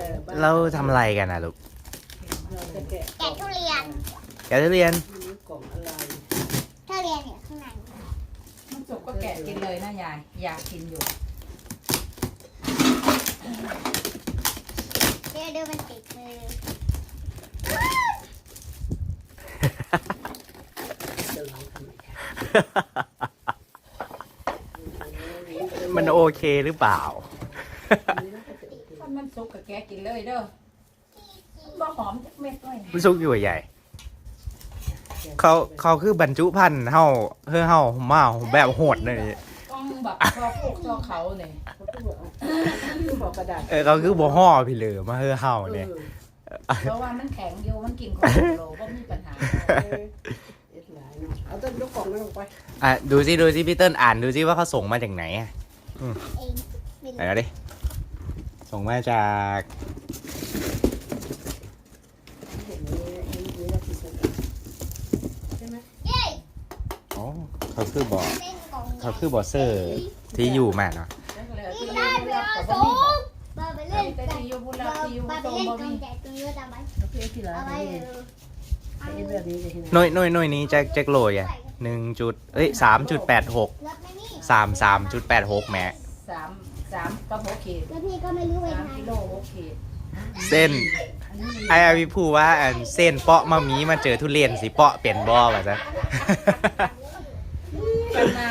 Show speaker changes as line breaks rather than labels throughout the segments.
ออบ้น
เราทำอะไรกันนะลูก
เราจะแกะ
แกะทุเรียน
แกจะเรียน
ไม่รู้กล่องอะไร
ทุเรียนอยู่ข้างใน
มันสุกก็แกะกินเลยนะยาย อยากกินอยู่
เดี๋ยวดูมันติดมือ
จะลองทำไมคะ
มันโอเคหรือเปล่า
ถ้ามัน สุกก็แกะกินเลยเด้อบ่หอมจักเม็ดเลย
มันซุกอยู่ใหญ่เขาเขาคือบรรจุพันธุ์เฮาเฮ้อเฮามาแบบโหดเลย
ต้องแบบชอบพวกชอบเขาเนี่ย
เขาก็บอกเขาบอกกระดาษ
เออเขาคือบ่ห่อพี่เลยมาเฮ้อเฮาเนี่ย
เพราะว่ามันแข็งอยู่มันกินของโลก็มีปัญหา
เออเอ็ดหลายเนาะเอาต้นยกกล่องนั้นลงไป
อะดูสิดูสิพี่เติ้ลอ่านดูสิว่าเขาส่งมาจากไหนอะ
เองไม่
ไหน
รู้
เอาดิ ส่งมาจาก
เห็นนี้เห็นนี้เราติดกันใช่ไหม
เย้
อ๋อเขาคือบอก
เล่นกล่อง
เขาคือบอกเซอร์ที่อยู่มาเนาะ
แล้วก็เลย
นี่
ที่
ได้
ยู
เว
รับ
ลา
กับ
สู
บ่มี
ง
บอก
บาไป
เล่
เล่
น
น
แต่
กัน
ที่ยูบุ
บา
รับที่ยู
บา
ต
ไป
รง
เล่น
บ่
กั
มี
นแต่ตัวเยอะจังไหม
โอเคทีละ
เอาไว้
นี่
เออ
ไอ้แบบนี้จะที่ไหน
หน่วยหน่วยหน่วยนี้แจ็คแจ็คโลยอะหนึ่งจุดเอ้ยสามจุดแปดหก
รถไม่มี
สามสามจุดแปดหกแหม
สาม สามก็หกขีด
แล้วพี่ก็ไม่รู้เว
สาม
ลา
กิโลหกขีด
เส้นไอ้อาวิพูว่าอันเส้นเปาะมามีมาเจอทุเรียนสิเปาะเปลี่ยนบ่ว่าซะ
กันนะ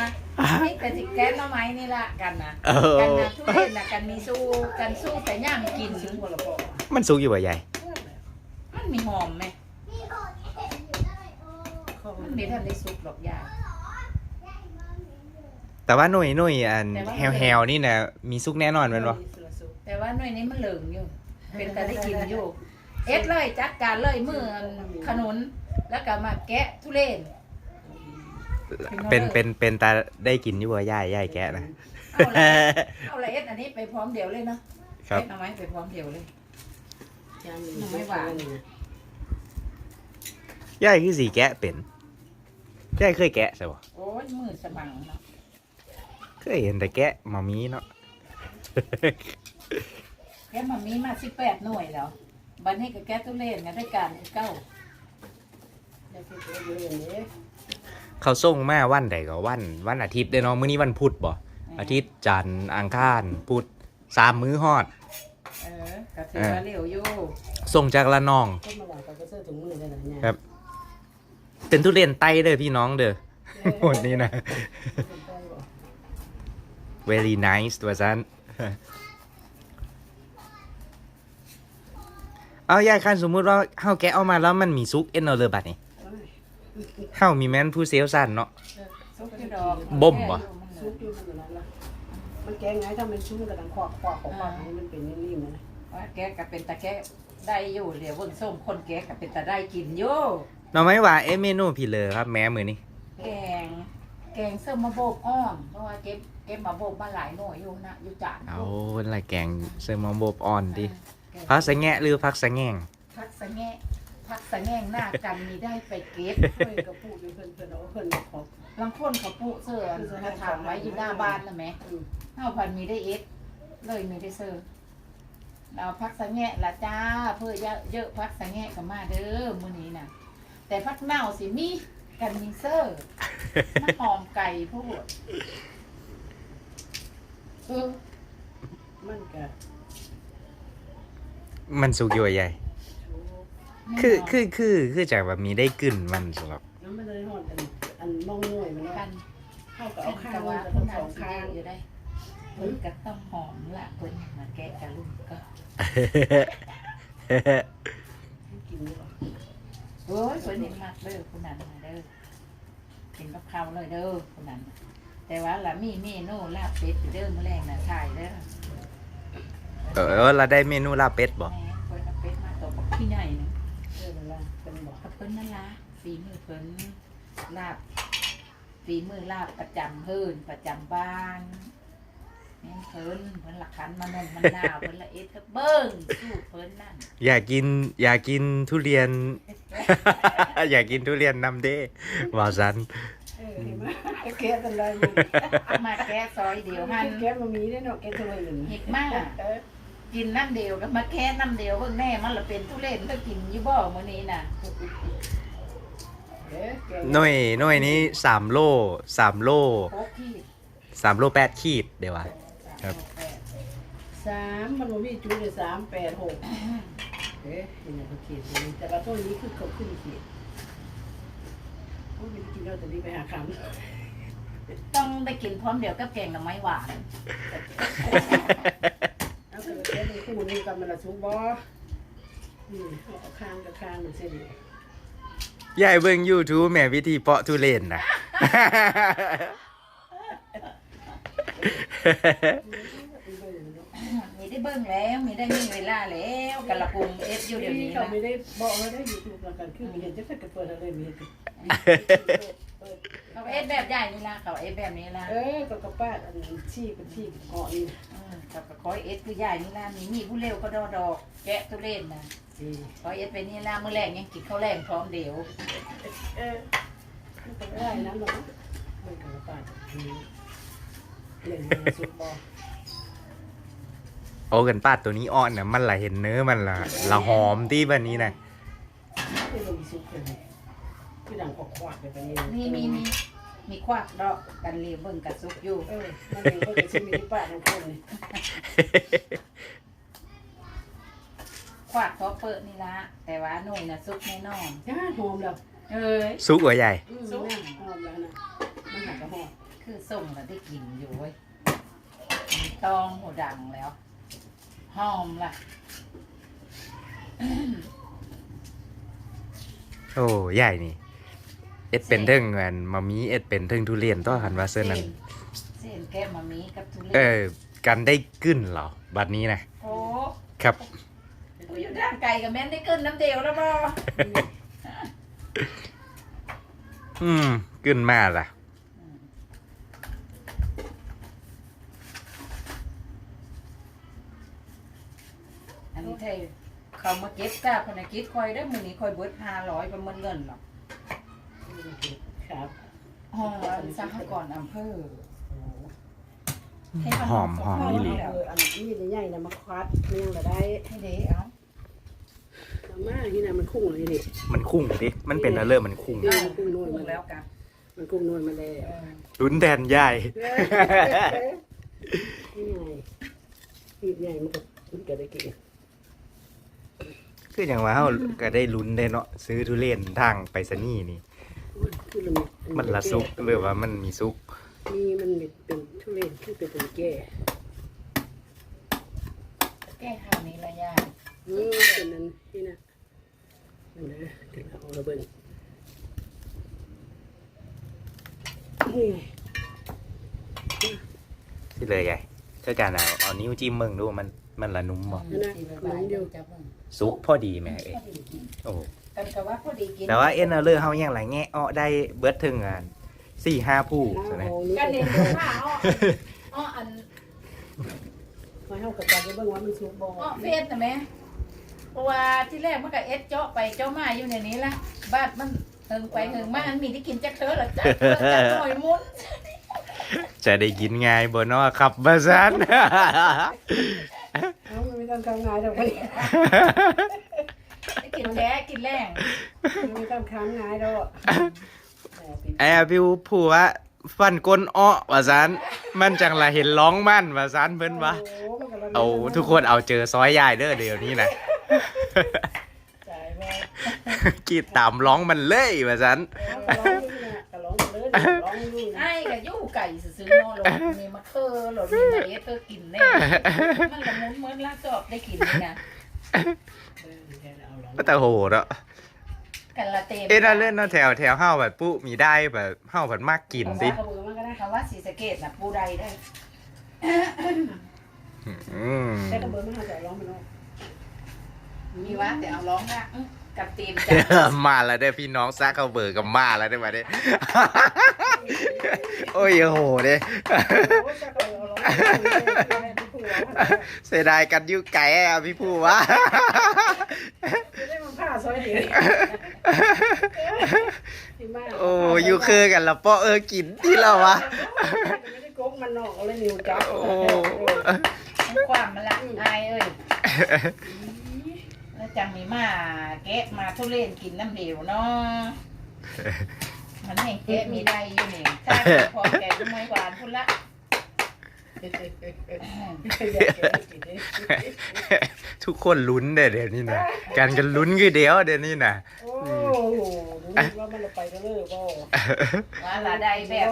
นี่แต่สิแก๊สหน้อไม้นี่ละกันนะ
เออ
กันนะทุเรียนนะกันมีสู้กันสู้แต่ย่างกิน
ถึงคนละปอก
มันสุกอยู่บ่ใหญ่
มันมีหอมไหม
พี่ก็เห็นอยู่ได้โอ้
ข้อมั
มันนมีท่านได้สุกหรอกยาย
แต่ว่าหน่วยหน่วยอันแฮวแฮวๆนี่นะมีสุกแน่นอนแมันบ่
แต่ว่าหน่วยนี้มันเหลืองอยู่ เป็นแต่ได้กินอยู่ เอ็ดเลยจัดการเลยมือขนุน แล้วก็มาแกะทุเรียน
เป็นเป็นเป็นตาได้กินอยู่บ่ใหญ่ใหญ่แกะนะ
เอาละเอาละเอ็ดอันนี้ไปพร้อมเดียวเลยเนาะ
ครับ
เอ็ดเอาไว้ไปพร้อมเดียวเลย
จานหนึ่ง
ไม่หวาน
ใหญ่คือสีแกะเป็นใหญ่เคยแกะใช่บ่
โอ้ยมือสมังเนาะ
เคยเห็นแต่แกะมามีเนาะ
แกะมามีมาสิบแปดหน่วยแล้ว บันนี้ก็แกะทุเรียนกันได้การเก้า
จะคิดว่าเรื่องนี้
เขาส่งมาวันใดก็วัน วันอาทิตย์เด้อเนาะมื้อนี้วันพุธบ่อาทิตย์จันทร์อังคารพุธสามมื้อฮอด
เออก็ถือว่าเร็วอยู่
ส่งจากละนอง
ก็มาหวานกับกระเซาะถุงมือได้หลายเนี่ย
ครับ เป็นทุเรียนไต้เด้อพี่น้องเด้อวันนี้นะ very nice ตัวซันเอายายคันสมมุติว่าเฮาแกะเอามาแล้วมันมีซุกเอ็นเอาเลยบัดนี้เฮามีแม่นผู้เซลลซันเนาะ
ซุกที่ดอก
บ่มบ่
ซุปอยู่มันอยู่นั้นละมันแกงไงถ้ามันชุ่มกระดังควักควักของมันให้มันเป็นนิ่มๆนะ
ว่าแกะก็เป็นตะแกะได้อยู่เดี๋ยวเบิ่งส้มคนแกะก็เป็นตะได้กินอยู่
เราไม่ว่าเอะเมนูพี่เลยครับแม่มือนี้
แกง แกงเสื้อมะโบกอ้อมเพราะว่าเก็บเก็บมาโบกมาหลายหน่วยอยู่นะอยู่จาน
เอาละแกงเซอร์มองบบอ่อนดิ
แกง
พักสะแงะหรือพักสะแงง
พักสะแงะพักสะแงงหน้ากันมีได้ไปเก็บ
เพื่อนก็พูดอยู่เพื่อนเพื่อนเอาเพื่อนขอ
ลางคนเขาปุเสื้อเขาถามไว้อยู่หน้าบ้านนะแหม่
อืม
เฮาพันมีได้เอ็ดเลยมีได้เสื้อเราพักสะแงะละจ้าเพื่อเยอะเยอะพักสะแงะกันมาเด้อมื้อนี้น่ะ แต่พักเน่าสิมี กันมีเสื้อมาหอมไก่พูดเออ
มันก็
มันสุกอยู่ใหญ่ คือ คือ คือ คือจากแบบมีได้กลิ่นมันสำหรับ
น้ำมันเลยหอดอันอันมองน่วยมัน
กั
เนาะ
น
เข้ากับ
เอา
เอาข้า
ข้าวว
มั
ว่าน
จะ
เพิ่
ทั้
น
งส
เอา
อง
ข้า
ข้าง
อยู่ได้เพิ่นก็ต้องหอมละเพิ่นมาแกะกับลูกก็
กินดีกว่า
โอ้ยเพิ่นนี่มากเด้อคนนั้นน่ะเด้อ กินกับข้าวเลยเด้อคนนั้นน่ะแต่ว่าละมีเมนูลาบเป็ดอยู่เด้อมื้อแรงน่ะถ่ายเด้อ
เออเราได้เมนูลาบเป็ดบ่
แม่เพิ่นเอาเป็ดมาตบกับพี่ใหญ่นึง
เออเวลาเป็นบอก
กับเพิ่นนั่นล่ะฝีมือเพิ่นลาบฝีมือลาบประจำเพิ่นประจำบ้าน แม่นเพิ่นเพิ่นละคันมานมมันนาวเพิ่นละเอ็ดก็เบิ่งสู้เพิ่นนั่น
อยากกินอยากกินทุเรียน อยากกินทุเรียนนำเด้ว่าซัน
เออเห็นไหมแกะเป็นไรมัน
เอามาแก้ซอยเดียวหัน
แกะมามีได้เนาะแกะตัวหนึ่ง
เห็ดมาก
เออ
แกินน้ำเดียวก็มาแค่น้ำเดียวเพิ่งแน่มันละเป็นทุเรศก็กินอยู่บ่มื้อนี้น่ะ
เอ๊ะแกง
หน่วยหน่วยนี้สามโลสามโล
โคกที่
สามโลแปดขีดเดี๋ยววะ ครับ
สามมันบ่มีจุดเลยสามแปดหกเอ๊ะนี่นะเขาขีดอยู่แต่ว่าต้นนี้คือเขาขึ้นขีดเขาไม่ได้กินแล้วแต่นี่ไปหาคำ
ต้องได้กินพร้อมเดียวกับแกงหน่อไม้หวาน
เอาไปเทสในคู่นี้กันมันละชุบบอนี่เอาข้างกับข้างมันเส้นนี้
ยายเบิ่ง YouTube แม่วิธีเพาะทุเรียนนะ
มีได้เบิ่งแล้วมีได้มีเวลาแล้วกะละปุงเอฟอยู่เดี๋ยวนี้
เขา
นะ
ไม่ได้บอกว่าได้ยูทูบแล้วกันคือมีเห็นจะสักกระเปิดอะไรมีเห็น
เขาเอฟแบบใหญ่นี่ละเขาเอฟแบบนี้ละ
เออกับกระป้าอันชี้เป็นชี้เกาะนี่
อืมเขาก็คอยเอฟคือใหญ่นี่ละมีมีผู้เร็วก็ดอดอกแกะทุเรศนะ
ดี
คอยเอฟไปนี่ละมื้อแรกยังกินข้าวแรงพร้อมเดียว
เออมันก็ได้นะหนูมันกับกระป้า เล่นมาสุดบอ
โอ้กันป้าตัวนี้อ่อนนะมันละเห็นเนื้อมันละละหอมที่บันนี้นะ
ที่ลงสุดเลยคือดังขวากๆไปไปนี่
นี่มีมีมีควักดอกกันเรียเบิ่งกับซุกอยู่
เออมันเองก็จะชิมที่ป้าทั้งคนเลย
ควักเขาเปิดนี่ละแต่ว่าหน่วยน่ะซุกแน่นอน
จ้าหอมแล้ว
เอ้ย
ซุกหัวใหญ่
อืม
คือส่งแล้วได้กินอยู่เว้ยมีตองหัวดังแล้ว หอมล่ะ
โอ้ใหญ่นี่ เอ็ดเป็นเทิงเงินมามีเอ็ดเป็นเทิงทุเรียนต้อหันว่าเส้นนั้น
เส้นแก้มมามีกับทุเรี
เออ กันได้กึ้นเหรอ บัดนี้นะ
โอ้
ครับ
กูอยู่ด้านไกลกับแม่นได้ขึ้นน้ำเดียวแล้วบ่
อืมกึ้นมาล่ะ
อันนี้เธอเขามาเก็บกาพนักกิจคอยได้อมื้อนี้คอยเบิด500ประเมินเงินหรอก
ครับ
ห้องสหกรณ์อำเภอให้
หอมหอมนี่หลี
เอออันนี้ใหญ่ๆนะมาควัดเมี่ยงละได้
ให้เด้เอา
มาม่าที่น่ะมันคุ้งเลยนี่
มันคุ้งดิมันเป็นอะไรมันคุ้ง
นี่มันกุ้งนวล
ปรุ
มางแล้
แล้ววกัน
มันกุ้งนวลมาแล้ว
เออ
ลุ้นแทนยาย
นี่ไงปีบใหญ่มันก็มันก็ได้กิน
คืออย่างว่าเราก็ได้ลุ้นได้เนาะซื้อทุเรียนทางไปสนีย์นี่
คือละ
มันละซุกหรือว่ามันมีซุก
มีมันเป็นทุเรียนคือเป็นตัวแก่
แก้ข้าวนี้ละยาย
อืมเป็นนั้นที่น่ะนั่นนะเดี๋ยวเอาระเบิดนี่
ที่เลยใหญ่เท่าการเอาเอานิ้วจิ้มมึงดูมัน มันละนุ่มบ่
นั่นนะหนังเดียว
จับเบิ่ง
ซุกพอดีแม่
พ
เอ้ย
อดีกิน
โอ้
กันก็ว่าพอดีกิน
แต่ว่าเอ็นเอาเลอร์เฮายังไรแงะอ้อได้เบิดถึงงานสี่ห้าผู้ใช่ไหม
กันเห็นว่าอ้ออ้ออัน
มาให้กับการเบิ่งว่ามันสุกบ่
อ้อเฟสนะแม่เพราะว่าที่แรกมันก็เอ็ดเจาะไปเจาะมาอยู่ในนี้ละบ้านมันเฮิงไปเฮิงมามันมีที่กินจักเธอหรอจ้ะจักหน่อยมุน
จะได้กินง่ายบ่เนาะครับบาซัน
เอามันไม่ ต้องทำงานดอกมัน
ได้กินแท้กินแรง
ไม่ต้องค้างงานดอก
ไอ้พี่ผู้ว่าฟันก้นอ้อว่าซันมันจังละเห็นร้องมันว่าซันเพิ่นว่าเอาทุกคนเอาเจอซอยยายเด้อเดี๋ยวนี้นะ
จ่ายแม่
กรีดตามร้องมันเลยว่าซัน
ร้องนี่
ไอ้กับยู่ไก่ซื้อๆนอหลดมีมะเขือหลดมีมะเอ็ดเธอกินแน่ มันละมุนเหมือนลาจอบได้กินนี่นะ
ก็แต่โหดอะ
กันละเต็ม
เอ็นเล่นเนาะแถวแถวเฮาแบบปุ๊มีได้แบบเฮาแบบมากกินดิ
กระเบือมันก็ได้
คำว่าสีสะเกตนะปูใดได้
อืม
ใช้กระเบือมันจะร้องมันร้อง
มีวะแต่เอาร้องนะอื้อ กับตีมจ้ะ
มาแล้วได้อพี่น้องซักเขาเบิกกับมาแล้วได้อมาเด้อ โอ้ยโอ้โหเด้
โอ้ยจะเอาร้องพี่ผู้ร้อง
เสียดายกันอยู่ไกลอะพี่ผู้วะ
จะได้มันผ้าซอยเดียวที่มาก
โอ้อยู่คือกันละเปาะเออกินที่เราวะ
ไม่ได้โกงมันนอกอะไรนิวจับ
โอ้
ให้ความมันละอายเอ้ยแล้ว จังมีมา แกะมาทุเรียนกินน้ำเหลวเนาะมันให้แกะมีได้อยู่นี่ถ้าพอแกะก็ไม่หวานพุ่นละ
ทุกคนลุ้นเด้อเดี๋ยวนี้นะการกันลุ้นคือเดียวเดี๋ยวนี้นะ
โอ้โหรู้ว่ามันไปก็เลยบ่
ว่าละได้แบบ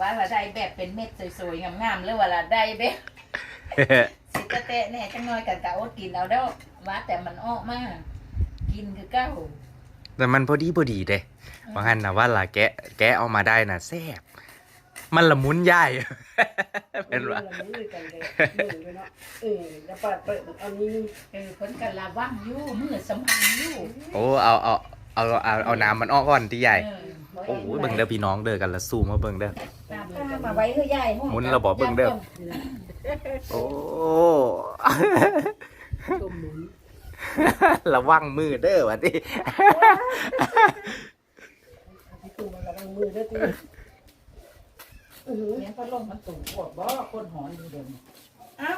ว่าละได้แบบเป็นเม็ดสวยๆงามๆหรือว่าละได้แบบ สิกะเตะแน่จังน้อยกันกะอดกินเอาเด้อว่าแต่มันออกมากินคือเก้า
แต่มันพอดีพอดีเด้ว่างั้นนะว่าล่ะแกะแกะเอามาได้นะแซ่บมันละมุนย่ายเป็นว่า
มือกันเลยมือเลยเนาะเออแล้วปัดเปิดอันนี้
เออเพิ่นกันละว่างอยู่มือสัมพันธ์อยู่
โอ้เอาเอาเอาเอาเอาน้ำมันออกก่อนที่ใหญ่
เออ
โอ้ยเบิ่งเด้อพี่น้องเด้อกันละสู้มาเบิ่งเด้อ
ตามข้ามาไว้เฮ้ยใหญ่ห้อง
หมุนระบบเบิ่งเด้อ โอ้
ชมหมุน
ระวังมือเด้อวะที่
พี่ตุ้มมันกำลังมือด้วยตีอือหือ
เนี่ยพัดลมมันสูงกว่าบ่คนหอนดีเด่นเอ้า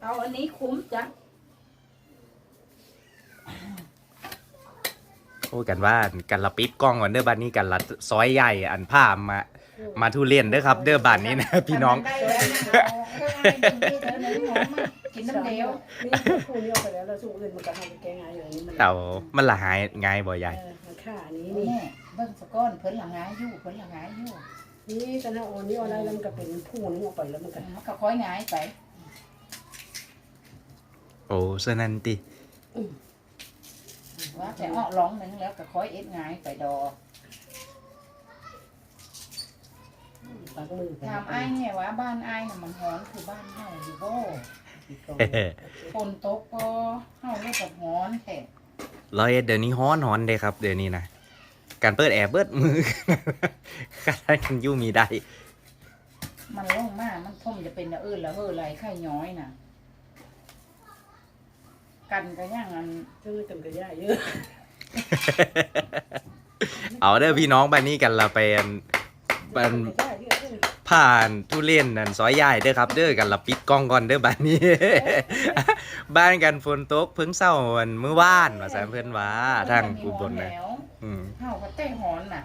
เอาอันนี้คุ้มจ้ะ
โอ้กันว่ากันละปิดกล้องก่อนเด้อบ้านนี้กันละซอยใหญ่อันผ้ามา มาทุเรียนเด้อครับ เด้อบ้านนี้นะพี่น้อง
ได้แล้วนะเอาเอาให้เพิ่นเด้อเด้อหอมมากินน้ำเดียว
นี่คู่นี้ออกไปแล้วเราสู้อื่นมันก็ทำแกงไงอย่างนี้มัน
เอามันละหายง่ายบ่ใหญ่
เออมันค่านี้
นี่
นี่
เบิ่งสะก้อนเพิ่นละงายอยู่เพิ่นละงายอยู่
นี่ตอนนั้นโอนนี่ออนไลน์แล้วมันก็เป็นผู้นึงออกไปแล้วมันก็
มันก็ค่อยงายไป
โอ้เสนันติ
ว่าแต่อ้อร้องหนึงแล้วก็ค่อยเอ็ดงายไปดอก
ปักมือ
ถามไอ้ายเนี่ยว่าบ้านไอ้ายน่ะมันฮ้อนคือบ้านเฮาอยู่บ่ฝนตกบ่เฮาเลยกับฮ้อนแท้
ร้อยเอ็ดเดี๋ยวนี้ฮ้อนฮ้อนเด้ครับ เดี๋ยวนี้นะการเปิดแอร์เปิดมือ การกันอยู่มีได้
มันลงมามันท่มจะเป็นละเอิ้นละเฮ้อไรไข่ย้อยน่ะ กันก็ยังอัน
เจ้ากันก็ยากเยอะ
เอาเด้อพี่น้องบ้านนี้กันละไปอันอัน
ยากเยอะเลย
ผ่านทุเรียนนั่นซอยใหญ่เด้อครับ เด้อกันละปิดกล้องก่อนเด้อบ้านนี้ บ้านกันฝนตกเพิ่งเศร้าวันเมื่อวานว่าแซมเพื่อนว่าทางอุบลนะ
แล้ว
อืม
เฮาก็เต้หอนน่ะ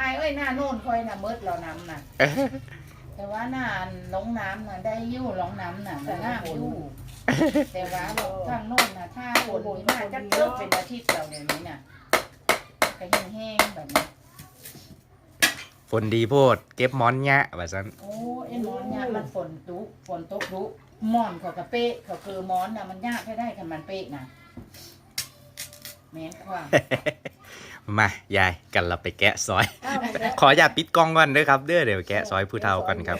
ไอ้ายเอ้ยหน้าโน่นค่อยน่ะเมิดเราน้ำน่ะ แต่ว่าหน้าลงน้ำน่ะได้อยู่ลงน้ำน่ะมันงามอยู่แต่ว่าทางโน่นน่ะถ้าฝนมีมาจะเติบเป็นอาทิตย์เราเดี๋ยวนี้น่ะก็แห้งๆแบบนี้
ฝนดีโพดเก็บหมอนยะว่าซั่น
โอ้ไอ้หมอนเนี่ยมันฝนตุฝนตกดุหมอนเขากระเป๊ะเขาคือหมอนน่ะมันยากให้ได้กันมันเป๊ะน่ะแม่นความ
มายายกันละไปแกะซอย
อ้าวมันจะ
ขออย่าตปิดกล้องก่อนเด้อครับเด้อเดี๋ยวแกะซอยผู้เฒ่ากันครับ